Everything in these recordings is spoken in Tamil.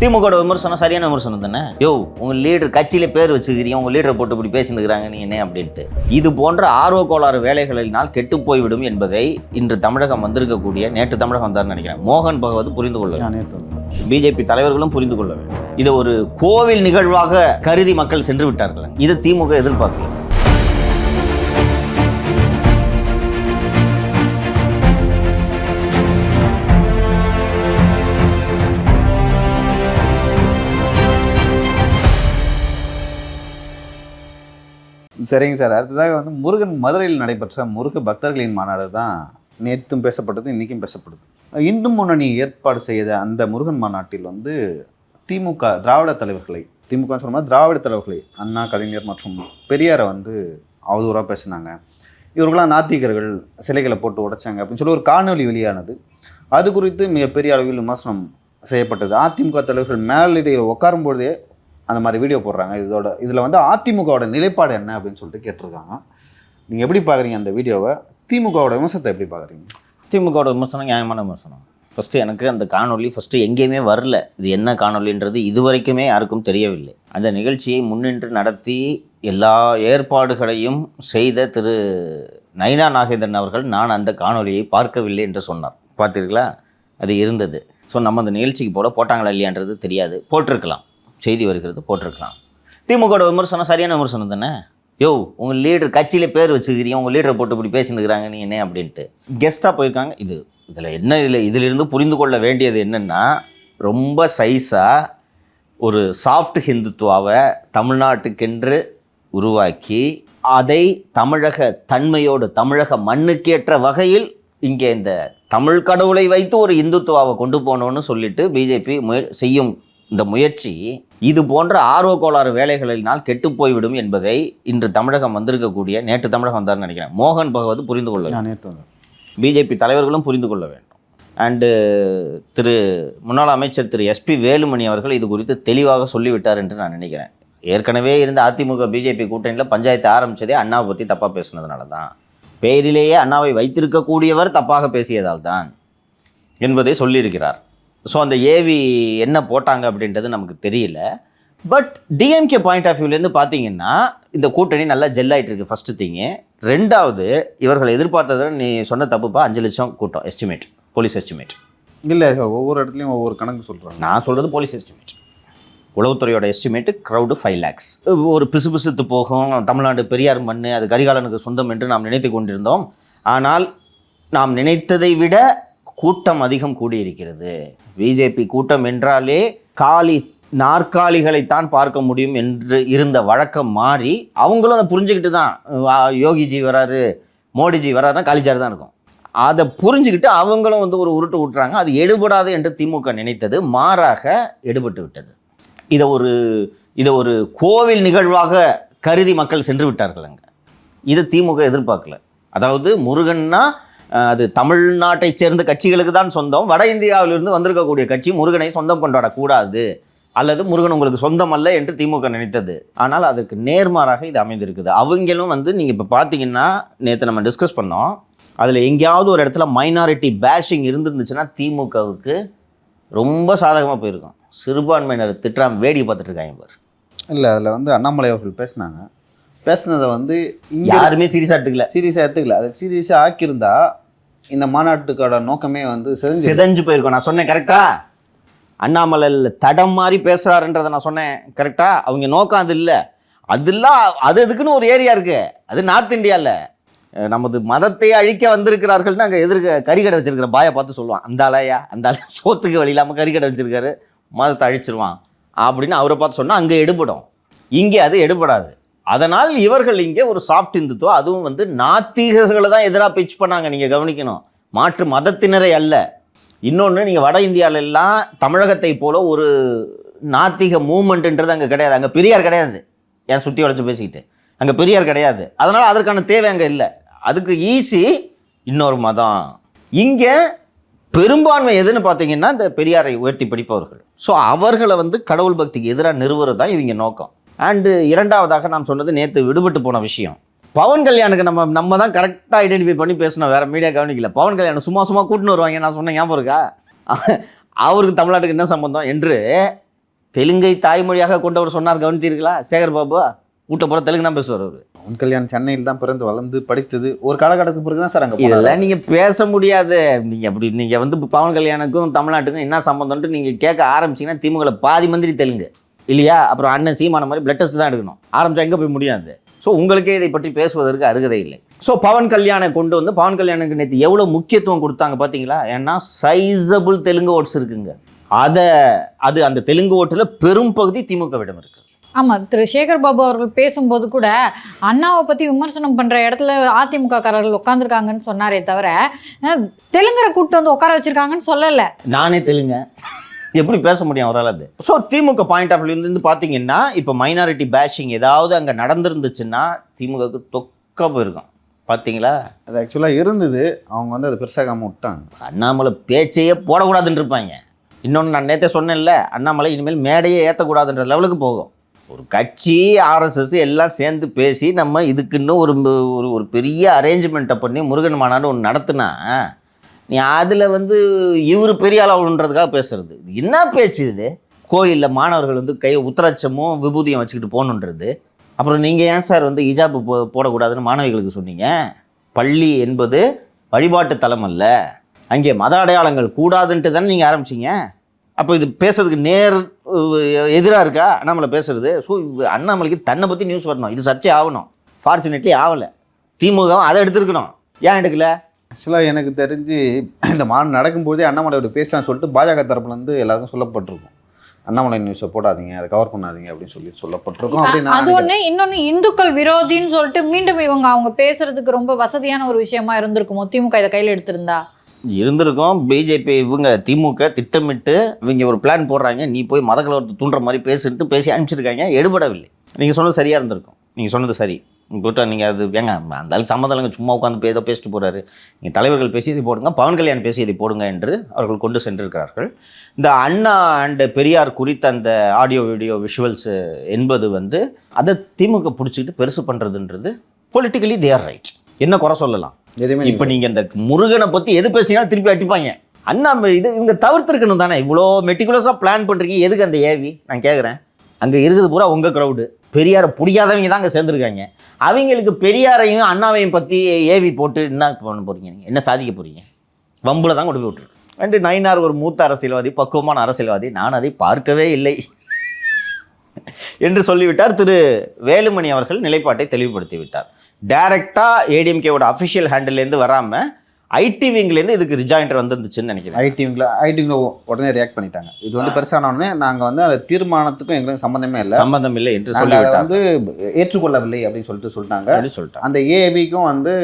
திமுக விமர்சனம் சரியான விமர்சனம் தானே? யோ உங்க லீடர் கட்சியில பேர் வச்சுக்கிறீங்க உங்க லீடரை போட்டு இப்படி பேசினுக்கிறாங்க நீ என்ன அப்படின்ட்டு. இது போன்ற ஆர்வ கோளாறு வேலைகளினால் கெட்டு போய்விடும் என்பதை இன்று தமிழகம் வந்திருக்கக்கூடிய நேற்று தமிழகம் வந்தார்னு நினைக்கிறேன். மோகன் பகவத் புரிந்து கொள்ள பிஜேபி தலைவர்களும் புரிந்து கொள்ள வேண்டும். இதை ஒரு கோவில் நிகழ்வாக கருதி மக்கள் சென்று விட்டார்கள். இது திமுக எதிர்பார்க்கல. சரிங்க சார். அடுத்ததாக வந்து முருகன் மதுரையில் நடைபெற்ற முருக பக்தர்களின் மாநாடு தான் நேற்றும் பேசப்பட்டது இன்றைக்கும் பேசப்படுது. இந்து முன்னணி ஏற்பாடு செய்த அந்த முருகன் மாநாட்டில் வந்து திமுக திராவிட தலைவர்களை திமுக சொல்லும்போது திராவிட தலைவர்களை அண்ணா கலைஞர் மற்றும் பெரியாரை வந்து அவதூறாக பேசினாங்க. இவர்களாம் நாத்திகர்கள் சிலைகளை போட்டு உடைச்சாங்க அப்படின்னு சொல்லி ஒரு காணொலி வெளியானது. அது குறித்து மிகப்பெரிய அளவில் விமர்சனம் செய்யப்பட்டது. அதிமுக தலைவர்கள் மேலிடையில் உட்காரும்பொழுதே அந்த மாதிரி வீடியோ போடுறாங்க. இதோட இதில் வந்து அதிமுகவோட நிலைப்பாடு என்ன அப்படின்னு சொல்லிட்டு கேட்டிருக்காங்க. நீங்கள் எப்படி பார்க்குறீங்க அந்த வீடியோவை திமுகவோட விமர்சனத்தை எப்படி பார்க்குறீங்க திமுகவோட விமர்சனம் நியாயமான விமர்சனம். ஃபஸ்ட்டு எனக்கு அந்த காணொலி ஃபஸ்ட்டு எங்கேயுமே வரல. இது என்ன காணொலின்றது இதுவரைக்குமே யாருக்கும் தெரியவில்லை. அந்த நிகழ்ச்சியை முன்னின்று நடத்தி எல்லா ஏற்பாடுகளையும் செய்த திரு நயினா நாகேந்திரன் அவர்கள் நான் அந்த காணொலியை பார்க்கவில்லை என்று சொன்னார். பார்த்தீர்களா? அது இருந்தது. ஸோ நம்ம அந்த நிகழ்ச்சிக்கு போட போட்டாங்களா இல்லையான்றது தெரியாது. போட்டிருக்கலாம். செய்தி வருகிறது போட்டிருக்கலாம். திமுகவோட விமர்சனம் சரியான விமர்சனம் தானே? யோ உங்கள் லீடர் கட்சியில் பேர் வச்சுக்கிறீங்க உங்கள் லீடரை போட்டு இப்படி பேசினுக்கிறாங்க நீ என்ன அப்படின்ட்டு. கெஸ்ட்டாக போயிருக்காங்க. இது இதில் என்ன இதில் இதிலிருந்து புரிந்து கொள்ள வேண்டியது என்னென்னா ரொம்ப சைஸாக ஒரு சாஃப்ட் ஹிந்துத்துவாவை தமிழ்நாட்டுக்கென்று உருவாக்கி அதை தமிழக தன்மையோடு தமிழக மண்ணுக்கேற்ற வகையில் இங்கே இந்த தமிழ் கடவுளை வைத்து ஒரு இந்துத்துவாவை கொண்டு போகணும்னு சொல்லிட்டு பிஜேபி முய செய்யும் இந்த முயற்சி இது போன்ற ஆர்வ கோளாறு வேலைகளினால் கெட்டு போய்விடும் என்பதை இன்று தமிழகம் வந்திருக்கக்கூடிய நேற்று தமிழகம் வந்தார்னு நினைக்கிறேன். மோகன் பகவத் புரிந்து கொள்ள நேற்று பிஜேபி தலைவர்களும் புரிந்து கொள்ள வேண்டும். அண்டு திரு முன்னாள் அமைச்சர் திரு எஸ்பி வேலுமணி அவர்கள் இது குறித்து தெளிவாக சொல்லிவிட்டார் என்று நான் நினைக்கிறேன். ஏற்கனவே இருந்த அதிமுக பிஜேபி கூட்டணியில் பஞ்சாயத்து ஆரம்பிச்சதே அண்ணாவை பற்றி தப்பாக பேசுனதுனால தான். பெயரிலேயே அண்ணாவை வைத்திருக்கக்கூடியவர் தப்பாக பேசியதால் தான் என்பதை சொல்லியிருக்கிறார். ஸோ அந்த ஏவி என்ன போட்டாங்க அப்படின்றது நமக்கு தெரியல. பட் டிஎம்கே பாயிண்ட் ஆஃப் வியூலேருந்து பார்த்தீங்கன்னா இந்த கூட்டணி நல்லா ஜெல் இருக்கு ஃபஸ்ட்டு திங்கு ரெண்டாவது இவர்கள் எதிர்பார்த்ததை நீ சொன்ன தப்புப்பா அஞ்சு லட்சம் கூட்டம் எஸ்டிமேட் போலீஸ் எஸ்டிமேட் இல்லை ஒவ்வொரு இடத்துலையும் ஒவ்வொரு கணக்கு சொல்கிறாங்க நான் சொல்கிறது போலீஸ் எஸ்டிமேட் உளவுத்துறையோட எஸ்டிமேட்டு க்ரௌடு ஃபைவ் லேக்ஸ் ஒரு பிசுபிசுத்து போகும் தமிழ்நாடு பெரியார் மண் அது கரிகாலனுக்கு சொந்தம் என்று நாம் நினைத்து கொண்டிருந்தோம். ஆனால் நாம் நினைத்ததை விட கூட்டம் அதிகம் கூடியிருக்கிறது. பிஜேபி கூட்டம் என்றாலே காலி நாற்காலிகளைத்தான் பார்க்க முடியும் என்று இருந்த வழக்கம் மாறி அவங்களும் அதை புரிஞ்சுக்கிட்டு தான் யோகிஜி வராரு மோடிஜி வராருன்னா காலிச்சார் தான் இருக்கும். அதை புரிஞ்சுக்கிட்டு அவங்களும் வந்து ஒரு உருட்டு விட்டுறாங்க அது எடுபடாது என்று திமுக நினைத்தது. மாறாக எடுபட்டு விட்டது. இதை ஒரு இதை ஒரு கோவில் நிகழ்வாக கருதி மக்கள் சென்று விட்டார்கள் அங்கே. இதை திமுக எதிர்பார்க்கல. அதாவது முருகன்னா அது தமிழ்நாட்டை சேர்ந்த கட்சிகளுக்கு தான் சொந்தம். வட இந்தியாவிலிருந்து வந்திருக்கக்கூடிய கட்சி முருகனை சொந்தம் கொண்டாடக்கூடாது. அல்லது முருகன் உங்களுக்கு சொந்தம் அல்ல என்று திமுக நினைத்தது. ஆனால் அதற்கு நேர்மாறாக இது அமைந்திருக்குது. அவங்களும் வந்து நீங்கள் இப்போ பார்த்தீங்கன்னா நேற்று நம்ம டிஸ்கஸ் பண்ணோம். அதில் எங்கேயாவது ஒரு இடத்துல மைனாரிட்டி பேஷிங் இருந்துருந்துச்சுன்னா திமுகவுக்கு ரொம்ப சாதகமாக போயிருக்கும். சிறுபான்மையினர் திட்டம் வேடி பார்த்துட்டு இருக்காங்க இல்லை அதில் வந்து அண்ணாமலை அவர்கள் பேசினாங்க. பேசுனதை வந்து யாருமே சீரியஸாக எடுத்துக்கல. சீரியஸாக எடுத்துக்கல. அதை சீரியஸாக ஆக்கியிருந்தா இந்த மாநாட்டுக்கோட நோக்கமே வந்து செஞ்சு சிதைஞ்சு போயிருக்கும். நான் சொன்னேன் கரெக்டா அண்ணாமலை தடம் மாதிரி பேசுறாருன்றதை நான் சொன்னேன் கரெக்டா அவங்க நோக்கம் அது இல்லை. அதெல்லாம் அது அதுக்குன்னு ஒரு ஏரியா இருக்கு. அது நார்த் இந்தியாவில் நமது மதத்தை அழிக்க வந்திருக்கிறார்கள்னு அங்கே எதிர்க்க கறிக்கடை வச்சிருக்கிற பாயை பார்த்து சொல்லுவான். அந்த ஆளையா? அந்த ஆளு சோத்துக்கு வழி இல்லாமல் கறிக்கடை வச்சிருக்காரு. மதத்தை அழிச்சிருவான். அப்படின்னு அவரை பார்த்து சொன்னால் அங்கே எடுபடும். இங்கே அது எடுபடாது. அதனால் இவர்கள் இங்கே ஒரு சாஃப்ட் இந்துத்துவம். அதுவும் வந்து நாத்திகர்களை தான் எதிராக பிச் பண்ணாங்க. நீங்கள் கவனிக்கணும். மாற்று மதத்தினரை அல்ல. இன்னொன்று நீங்கள் வட இந்தியால எல்லாம் தமிழகத்தை போல ஒரு நாத்திக மூமெண்ட்டுன்றது அங்கே கிடையாது. அங்கே பெரியார் கிடையாது. ஏன் சுற்றி வளைச்சு பேசிக்கிட்டு. அங்கே பெரியார் கிடையாது. அதனால் அதற்கான தேவை அங்கே இல்லை. அதுக்கு ஈஸி இன்னொரு மதம். இங்கே பெரும்பான்மை எதுன்னு பார்த்தீங்கன்னா இந்த பெரியாரை உயர்த்தி படிப்பவர்கள். ஸோ அவர்களை வந்து கடவுள் பக்திக்கு எதிராக நிறுவுறது தான் இவங்க நோக்கம். அண்டு இரண்டாவதாக நாம் சொன்னது நேற்று விடுபட்டு போன விஷயம். பவன் கல்யாணுக்கு நம்ம நம்ம தான் கரெக்டாக ஐடென்டிஃபை பண்ணி பேசணும் வேற மீடியா கவனிக்கல. பவன் கல்யாணம் சும்மா சும்மா கூட்டின்னு வருவாங்க. நான் சொன்னேன் ஞாபகம் இருக்கா? அவருக்கு தமிழ்நாட்டுக்கு என்ன சம்பந்தம்? என்று தெலுங்கை தாய்மொழியாக கொண்டவர் சொன்னார். கவனித்தீர்களா? சேகர் பாபு ஊட்ட போகிற தெலுங்கு தான் பேசுவார் அவர். உன் கல்யாணம் சென்னையில் தான் பிறந்து வளர்ந்து படித்தது. ஒரு காலகட்டத்துக்கு பிறகு தான் சார் அங்கே இதெல்லாம் நீங்கள் பேச முடியாது. நீங்கள் அப்படி நீங்கள் வந்து இப்ப பவன் கல்யாணுக்கும் தமிழ்நாட்டுக்கும் என்ன சம்மந்தம்ட்டு நீங்கள் கேட்க ஆரம்பிச்சீங்கன்னா திமுகல பாதி மந்திரி தெலுங்கு. இல்லையா? அப்புறம் அண்ணன் சீமான மாதிரி பிளட் டெஸ்ட் தான் எடுக்கணும். ஆரம்பிச்சா எங்கே போய் முடியாது? ஸோ உங்களுக்கே இதை பற்றி பேசுவதற்கு அருகதை இல்லை. ஸோ பவன் கல்யாணை கொண்டு வந்து பவன் கல்யாணுக்கு நேற்று எவ்வளோ முக்கியத்துவம் கொடுத்தாங்க பார்த்தீங்களா ஏன்னா சைஸபிள் தெலுங்கு ஓட்ஸ் இருக்குங்க. அதை அது அந்த தெலுங்கு ஓட்டில் பெரும் பகுதி திமுகவிடம் இருக்குது ஆமா திரு சேகர் பாபு அவர்கள் பேசும்போது கூட அண்ணாவை பத்தி விமர்சனம் பண்ற இடத்துல அதிமுக காரர்கள் உட்காந்துருக்காங்கன்னு சொன்னாரே தவிர தெலுங்கரை கூப்பிட்டு வந்து உட்கார வச்சிருக்காங்கன்னு சொல்லல. நானே தெலுங்க. எப்படி பேச முடியும் அவரால் அது? ஸோ திமுக பாயிண்ட் ஆஃப் இருந்து பார்த்தீங்கன்னா இப்போ மைனாரிட்டி பேஷிங் ஏதாவது அங்கே நடந்திருந்துச்சுன்னா திமுகவுக்கு தொக்க போயிருக்கும் பார்த்தீங்களா? அது ஆக்சுவலாக இருந்தது. அவங்க வந்து அதை பெருசாகாம விட்டாங்க. அண்ணாமலை பேச்சையே போடக்கூடாதுன்னு இருப்பாங்க. இன்னொன்று நான் நேற்றே சொன்னேன்ல அண்ணாமலை இனிமேல் மேடையே ஏற்றக்கூடாதுன்ற லெவலுக்கு போகும். ஒரு கட்சி ஆர்எஸ்எஸ் எல்லாம் சேர்ந்து பேசி நம்ம இதுக்குன்னு ஒரு ஒரு ஒரு பெரிய அரேஞ்ச்மெண்ட்டை பண்ணி முருகன் மாநாடு ஒன்று நடத்துனா நீ அதில் வந்து இவர் பெரிய அளவுன்றதுக்காக பேசுறது. இது என்ன பேச்சு இது? கோயிலில் மாணவர்கள் வந்து கை உத்தராட்சமும் விபூதியும் வச்சுக்கிட்டு போகணுன்றது. அப்புறம் நீங்கள் ஏன் சார் வந்து இஜாப்பு போ போடக்கூடாதுன்னு மாணவிகளுக்கு சொன்னீங்க? பள்ளி என்பது வழிபாட்டு தலம் அல்ல. அங்கே மத அடையாளங்கள் கூடாதுன்ட்டு தானே நீங்கள் ஆரம்பிச்சீங்க? அப்போ இது பேசுறதுக்கு நேர் எதிராக இருக்கா? அண்ணாமலை பேசுறது. ஸோ அண்ணாமலைக்கு தன்னை பற்றி நியூஸ் வரணும். இது சர்ச்சை ஆகணும். ஃபார்ச்சுனேட்லி ஆகலை. திமுகவும் அதை எடுத்துருக்கணும். ஏன் எடுக்கலை? ஆக்சுவலாக எனக்கு தெரிஞ்சு இந்த மாநாடு நடக்கும்போதே அண்ணாமலையோட பேசலாம்னு சொல்லிட்டு பாஜக தரப்புலேருந்து எல்லாருக்கும் சொல்லப்பட்டிருக்கும். அண்ணாமலை நியூஸை போடாதீங்க அதை கவர் பண்ணாதீங்க அப்படின்னு சொல்லி சொல்லப்பட்டிருக்கும். அப்படின்னு அது ஒண்ணு இன்னொன்னு இந்துக்கள் விரோதின்னு சொல்லிட்டு மீண்டும் இவங்க அவங்க பேசுறதுக்கு ரொம்ப வசதியான ஒரு விஷயமா இருந்திருக்குமோ? திமுக இதை கையில எடுத்திருந்தா? இருந்திருக்கும். பிஜேபி இவங்க திமுக திட்டமிட்டு இவங்க ஒரு பிளான் போடுறாங்க. நீ போய் மத கலவரத்தை தூண்டுற மாதிரி பேசிட்டு பேசி அனுப்பிச்சிருக்காங்க. எடுபடவில்லை. நீங்கள் சொன்னது சரியாக இருந்திருக்கும். நீங்கள் சொன்னது சரி. போட்டா நீங்கள் அது ஏங்க அந்த சம்மந்தம் சும்மா உட்காந்து ஏதோ பேசிட்டு போகிறாரு நீங்கள் தலைவர்கள் பேசியதை போடுங்க பவன் கல்யாண் பேசியதை போடுங்க என்று அவர்கள் கொண்டு சென்றிருக்கிறார்கள். இந்த அண்ணா அண்ட் பெரியார் குறித்த அந்த ஆடியோ வீடியோ விஷுவல்ஸ் என்பது வந்து அதை திமுக பிடிச்சிக்கிட்டு பெருசு பண்ணுறதுன்றது பொலிட்டிக்கலி தேர் ரைட் என்ன குறை சொல்லலாம்? எதுவுமே இப்போ நீங்கள் இந்த முருகனை பற்றி எது பேசினாலும் திருப்பி அடிப்பாங்க. அண்ணா இது இவங்க தவிர்த்திருக்கணும் தானே இவ்வளோ மெட்டிகுலஸாக பிளான் பண்ணுறீங்க எதுக்கு அந்த ஏவி நான் கேட்குறேன் அங்கே இருக்குது பூரா உங்கள் க்ரௌடு பெரியாரை பிடிக்காதவங்க தான் அங்கே சேர்ந்துருக்காங்க. அவங்களுக்கு பெரியாரையும் அண்ணாவையும் பற்றி ஏவி போட்டு என்ன பண்ண போகிறீங்க நீங்கள் என்ன சாதிக்க போகிறீங்க வம்பில் தான் கொண்டு போய் விட்ருக்கு அண்டு நயினார் ஒரு மூத்த அரசியல்வாதி பக்குவமான அரசியல்வாதி. நான் அதை பார்க்கவே இல்லை. என்று சொல்லிவிட்டார். திரு வேலுமணி அவர்கள் நிலைப்பாட்டை தெளிவுபடுத்தி விட்டார். டேரெக்டாக ஏடிஎம்கேவோட அஃபிஷியல் ஹேண்டில்லேருந்து வராமல் ஐடி விங்லேருந்து இதுக்கு ரிஜாயின்டர் வந்துருந்துச்சுன்னு நினைக்கிறேன். ஐடிவிங்கில் ஐடிவிங்கில் உடனே ரியாக்ட் பண்ணிட்டாங்க. இது வந்து பெருசான உடனே நாங்கள் வந்து அந்த தீர்மானத்துக்கும் எங்களுக்கு சம்மந்தமே இல்லை. சம்பந்தம் இல்லை என்று சொல்லிவிட்டார். வந்து ஏற்றுக்கொள்ளவில்லை அப்படின்னு சொல்லிட்டு சொல்லிட்டாங்க. சொல்லிட்டாங்க அந்த ஏஏபிக்கும் வந்து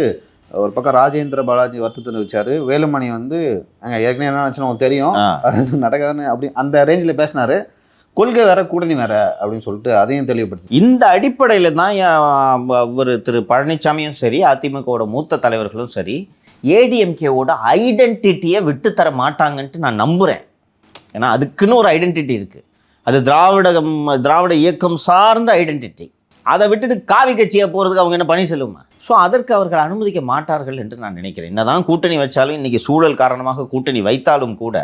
ஒரு பக்கம் ராஜேந்திர பாலாஜி வருத்தத்தை தெரிவிச்சாரு வேலுமணி வந்து அங்க ஏற்கனவே என்ன உங்களுக்கு தெரியும். நடக்காதுன்னு அப்படி அந்த ரேஞ்சில் பேசினாரு. கொள்கை வேற கூட்டணி வேற அப்படின்னு சொல்லிட்டு அதையும் தெளிவுபடுத்தி இந்த அடிப்படையில் தான் அவர் திரு பழனிசாமியும் சரி அதிமுகவோட மூத்த தலைவர்களும் சரி ஏடிஎம்கேவோட ஐடென்டிட்டியை விட்டுத்தர மாட்டாங்கன்ட்டு நான் நம்புகிறேன் ஏன்னா அதுக்குன்னு ஒரு ஐடென்டிட்டி இருக்குது அது திராவிடம் திராவிட இயக்கம் சார்ந்த ஐடென்டிட்டி அதை விட்டுட்டு காவி கட்சியாக போகிறதுக்கு அவங்க என்ன பணிசெல்வமா ஸோ அதற்கு அவர்கள் அனுமதிக்க மாட்டார்கள் என்று நான் நினைக்கிறேன். என்னதான் கூட்டணி வச்சாலும் இன்றைக்கி சூழல் காரணமாக கூட்டணி வைத்தாலும் கூட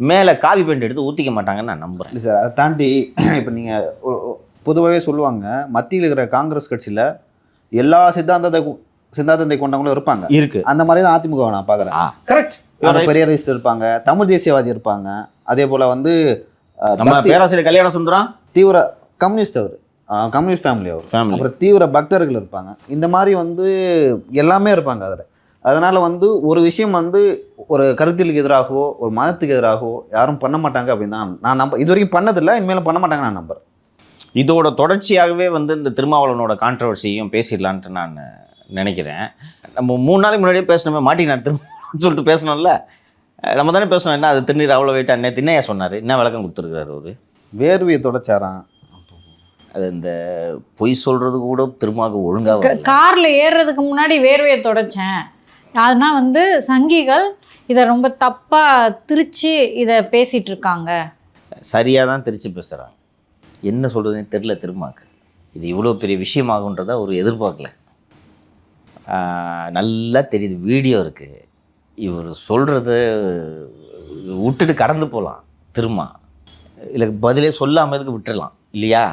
மேலே காவி பெயிண்ட் எடுத்து ஊற்றிக்க மாட்டாங்கன்னு நான் நம்புகிறேன் சார் அதை தாண்டி இப்போ நீங்கள் பொதுவாகவே சொல்லுவாங்க மத்தியில் இருக்கிற காங்கிரஸ் கட்சியில் எல்லா சித்தாந்தத்தை சித்தாந்தத்தை கொண்டவங்களும் இருப்பாங்க. இருக்கு. அந்த மாதிரி தான் அதிமுக நான் பார்க்குறேன். கரெக்ட் பெரியாரிஸ்ட் இருப்பாங்க. தமிழ் தேசியவாதி இருப்பாங்க. அதே போல் வந்து நம்ம பேராசிரியர் கல்யாண சுந்தரம்? தீவிர கம்யூனிஸ்ட் அவர். கம்யூனிஸ்ட் ஃபேமிலி அவர். ஃபேமிலி அப்புறம் தீவிர பக்தர்கள் இருப்பாங்க. இந்த மாதிரி வந்து எல்லாமே இருப்பாங்க அதில். அதனால வந்து ஒரு விஷயம் வந்து ஒரு கருத்தியலுக்கு எதிராகவோ ஒரு மதத்துக்கு எதிராகவோ யாரும் பண்ண மாட்டாங்க அப்படின்னு தான் நான் நம்ப இது வரைக்கும் பண்ணதில்லை. இனிமேலும் பண்ண மாட்டாங்க நான் நம்புறேன். இதோட தொடர்ச்சியாகவே வந்து இந்த திருமாவளவனோட கான்ட்ரவர்சியையும் பேசிடலான்ட்டு நான் நினைக்கிறேன். நம்ம மூணு நாளைக்கு முன்னாடியே பேசணுமே மாட்டினார் திரும்ப சொல்லிட்டு பேசணும்ல நம்ம தானே பேசணும் என்ன அது திருநீர் அவ்வளோ வெயிட் அண்ணே திண்ணையா சொன்னார் என்ன விளக்கம் கொடுத்துருக்காரு அவரு? வேர்வையை தொடச்சாராம். அது இந்த பொய் சொல்கிறது கூட திருமாவுக்கு ஒழுங்காக கார்ல ஏறுறதுக்கு முன்னாடி வேர்வையை தொடச்சேன். அதனா வந்து சங்கிகள் இதை ரொம்ப தப்பா திரிச்சு இதை பேசிட்டு இருக்காங்க. சரியாக தான் திருச்சி பேசுகிறாங்க என்ன சொல்கிறதுன்னு தெரில திருமாக்கு இது இவ்வளோ பெரிய விஷயமாகுன்றதை ஒரு எதிர்பார்க்கல. நல்லா தெரியுது. வீடியோ இருக்குது இவர் சொல்கிறது விட்டுட்டு கடந்து போகலாம் திரும்ப இல்லை பதிலே சொல்லாமல் இதுக்கு விட்டுறலாம் இல்லையா?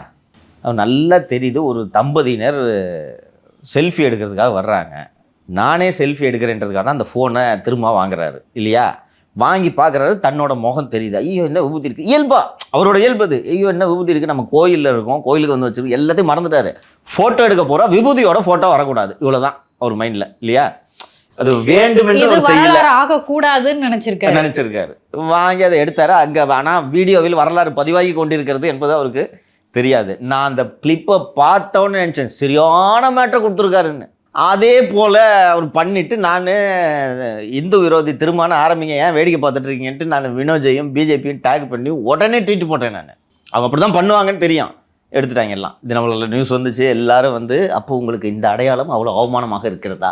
நல்லா தெரியுது. ஒரு தம்பதியினர் செல்ஃபி எடுக்கிறதுக்காக வர்றாங்க. நானே செல்ஃபி எடுக்கிறேன்றதுக்காக தான் அந்த ஃபோனை திரும்ப வாங்குறாரு இல்லையா? வாங்கி பார்க்குறாரு தன்னோட முகம் தெரியுது. ஐயோ என்ன விபூதி இருக்குது இயல்பா. அவரோட இயல்பு அது. ஐயோ என்ன விபூதி இருக்குது நம்ம கோயிலில் இருக்கோம் கோயிலுக்கு வந்து வச்சுருக்கோம் எல்லாத்தையும் மறந்துட்டாரு. ஃபோட்டோ எடுக்க போகிறோம் விபூதியோட ஃபோட்டோ வரக்கூடாது. இவ்வளோதான் அவர் மைண்டில் இல்லையா? அது இது அவர் செய்யல. ஆகக்கூடாதுன்னு நினைச்சிருக்காரு. நினைச்சிருக்காரு. வாங்கி அதை எடுத்தாரு? அங்க ஆனா வீடியோவில் வரலாறு பதிவாகி கொண்டிருக்கிறது என்பது அவருக்கு தெரியாது. நான் அந்த கிளிப்பை பார்த்தோன்னு நினைச்சேன். சரியான மேட்டரை கொடுத்துருக்காருன்னு. அதே போல அவர் பண்ணிட்டு நான் இந்து விரோதி திருமணம் ஆரம்பிங்க ஏன் வேடிக்கை பார்த்துட்டு இருக்கீங்கன்ட்டு நான் வினோஜையும் பிஜேபியும் டேக் பண்ணி உடனே ட்வீட் போட்டேன் நான். அவங்க அப்படி தான் பண்ணுவாங்கன்னு தெரியும். எடுத்துட்டாங்க எல்லாம். தினமலரில் நியூஸ் வந்துச்சு. எல்லாரும் வந்து அப்போ உங்களுக்கு இந்த அடையாளம் அவ்வளோ அவமானமாக இருக்கிறதா?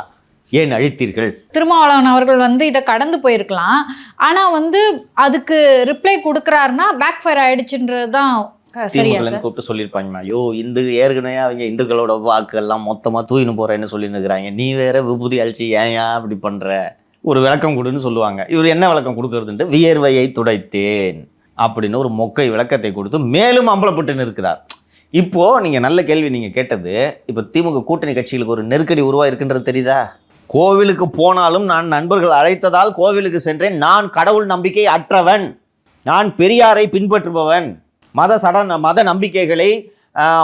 ஏன் அழித்தீர்கள்? திருமாவளவன் அவர்கள் வந்து இதை கடந்து போயிருக்கலாம். ஆனா வந்து அதுக்கு ரிப்ளை கொடுக்குறாருன்னா பேக் ஃபயர் ஆயிடுச்சுன்றது தான் கூப்பிட்டு சொல்லியிருப்பாங்கண்ணா ஐயோ இந்து ஏற்கனவே அவங்க இந்துக்களோட வாக்குகள்லாம் மொத்தமாக தூயின்னு போகிறேன்னு சொல்லியிருந்துக்கிறாங்க. நீ வேற விபூதி அழிச்சு ஏன் ஏன் அப்படி பண்ணுற ஒரு விளக்கம் கொடுன்னு சொல்லுவாங்க. இவர் என்ன விளக்கம் கொடுக்கறதுன்ட்டு வியர்வையை துடைத்தேன் அப்படின்னு ஒரு மொக்கை விளக்கத்தை கொடுத்து மேலும் அம்பலப்பட்டு நிற்கிறார். இப்போது நீங்கள் நல்ல கேள்வி நீங்கள் கேட்டது இப்போ திமுக கூட்டணி கட்சிகளுக்கு ஒரு நெருக்கடி உருவாயிருக்குன்றது தெரியுதா? கோவிலுக்கு போனாலும் நான் நண்பர்கள் அழைத்ததால் கோவிலுக்கு சென்றேன். நான் கடவுள் நம்பிக்கை அற்றவன். நான் பெரியாரை பின்பற்றுபவன். மத சட மத நம்பிக்கைகளை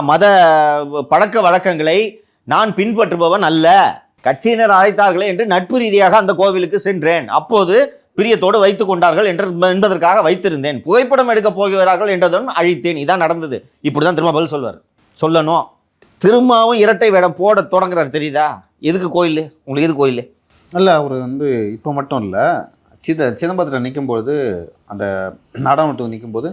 மத பழக்க வழக்கங்களை நான் பின்பற்றுபவன் அல்ல. கட்சியினர் அழைத்தார்களே என்று நட்பு ரீதியாக அந்த கோவிலுக்கு சென்றேன். அப்போது பிரியத்தோடு வைத்துக் கொண்டார்கள் என்று என்பதற்காக வைத்திருந்தேன். புகைப்படம் எடுக்க போகிறார்கள் என்றதும் அழித்தேன். இதான் நடந்தது. இப்படி தான் திரும்ப பதில் சொல்வார். சொல்லணும். திரும்பவும் இரட்டை வேடம் போட தொடங்குறாரு தெரியுதா? எதுக்கு கோயில்? உங்களுக்கு எது கோயில்? இல்லை அவர் வந்து இப்போ மட்டும் இல்லை சித சிதம்பரத்தில் நிற்கும்போது அந்த நாடாளுமன்றத்தில் நிற்கும்போது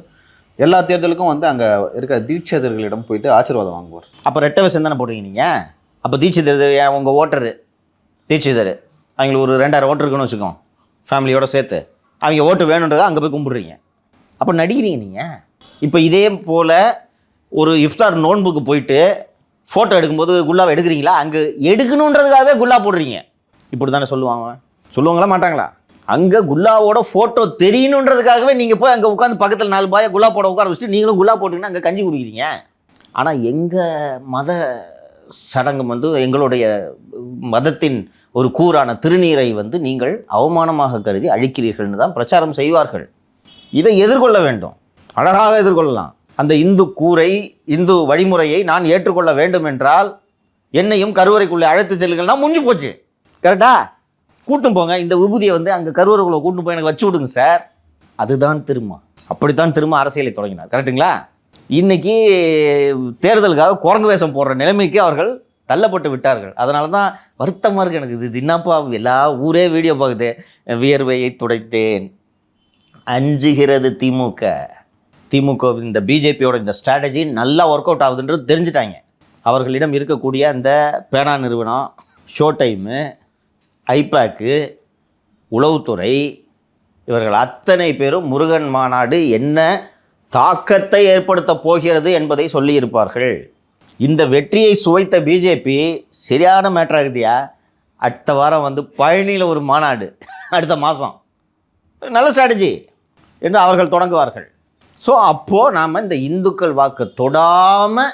எல்லா தேர்தலுக்கும் வந்து அங்கே இருக்க தீட்சிதர்களிடம் போயிட்டு ஆசீர்வாதம் வாங்குவார். அப்போ ரெட்டை விஷயம் தானே போடுறீங்க நீங்கள் அப்போ தீட்சிதர் உங்கள் ஓட்டரு தீட்சிதர். அவங்களுக்கு ஒரு ரெண்டாயிரம் ஓட்டு இருக்குன்னு வச்சுக்கோங்க. ஃபேமிலியோட சேர்த்து. அவங்க ஓட்டு வேணுன்றதை அங்கே போய் கும்பிடுறீங்க. அப்போ நடிக்கிறீங்க நீங்கள் இப்போ இதே போல் ஒரு இஃப்தார் நோன்புக்கு போயிட்டு ஃபோட்டோ எடுக்கும்போது குல்லாவை எடுக்கிறீங்களா? அங்கே எடுக்கணுன்றதுக்காகவே குல்லா போடுறீங்க. இப்படி தானே சொல்லுவாங்க. சொல்லுவாங்களா மாட்டாங்களா? அங்கே குல்லாவோட ஃபோட்டோ தெரியணுன்றதுக்காகவே நீங்கள் போய் அங்கே உட்காந்து பக்கத்தில் நாலு பாய குல்லா போட உட்கார வச்சுட்டு நீங்களும் குல்லா போட்டிங்கன்னா அங்கே கஞ்சி குடிக்கிறீங்க. ஆனால் எங்கள் மத சடங்கு வந்து எங்களுடைய மதத்தின் ஒரு கூறான திருநீரை வந்து நீங்கள் அவமானமாக கருதி அழிக்கிறீர்கள்னு தான் பிரச்சாரம் செய்வார்கள். இதை எதிர்கொள்ள வேண்டும். அழகாக எதிர்கொள்ளலாம். அந்த இந்து கூரை இந்து வழிமுறையை நான் ஏற்றுக்கொள்ள வேண்டும் என்றால் என்னையும் கருவறைக்குள்ளே அழைத்து செல்லுங்கள்னா முடிஞ்சு போச்சு. கரெக்டா கூட்டும் போங்க. இந்த விபூதியை வந்து அங்கே கருவறைக்குள்ளே கூட்டும் போய் எனக்கு வச்சு விடுங்க சார் அதுதான் திரும்ப அப்படித்தான் திரும்ப அரசியலை தொடங்கினார். கரெக்ட்டுங்களா இன்னைக்கு தேர்தலுக்காக குரங்கு வேஷம் போடுற நிலைமைக்கு அவர்கள் தள்ளப்பட்டு விட்டார்கள். அதனால தான் வருத்தமாக இருக்குது எனக்கு. இது என்னப்பா எல்லா ஊரே வீடியோ பார்க்குது. வியர்வையை துடைத்தேன். அஞ்சுகிறது திமுக. திமுக இந்த பிஜேபியோட இந்த ஸ்ட்ராட்டஜி நல்லா ஒர்க் அவுட் ஆகுதுன்றது தெரிஞ்சுட்டாங்க. அவர்களிடம் இருக்கக்கூடிய அந்த பேனா நிறுவனம் ஷோ டைமு ஐபேக்கு உளவுத்துறை இவர்கள் அத்தனை பேரும் முருகன் மாநாடு என்ன தாக்கத்தை ஏற்படுத்த போகிறது என்பதை சொல்லியிருப்பார்கள். இந்த வெற்றியை சுவைத்த பிஜேபி சரியான மேட்டர் இருக்குதியா அடுத்த வாரம் வந்து பழனியில் ஒரு மாநாடு. அடுத்த மாதம் நல்ல ஸ்ட்ராட்டஜி என்று அவர்கள் தொடங்குவார்கள். ஸோ அப்போது நாம் இந்த இந்துக்கள் வாக்கு தொடாமல்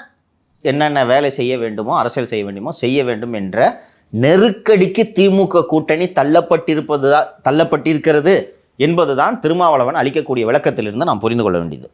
என்னென்ன வேலை செய்ய வேண்டுமோ அரசியல் செய்ய வேண்டுமோ செய்ய வேண்டும் என்ற நெருக்கடிக்கு திமுக கூட்டணி தள்ளப்பட்டிருப்பது தள்ளப்பட்டிருக்கிறது என்பதுதான் திருமாவளவன் அளிக்கக்கூடிய விளக்கத்திலிருந்து நாம் புரிந்து கொள்ள வேண்டியது.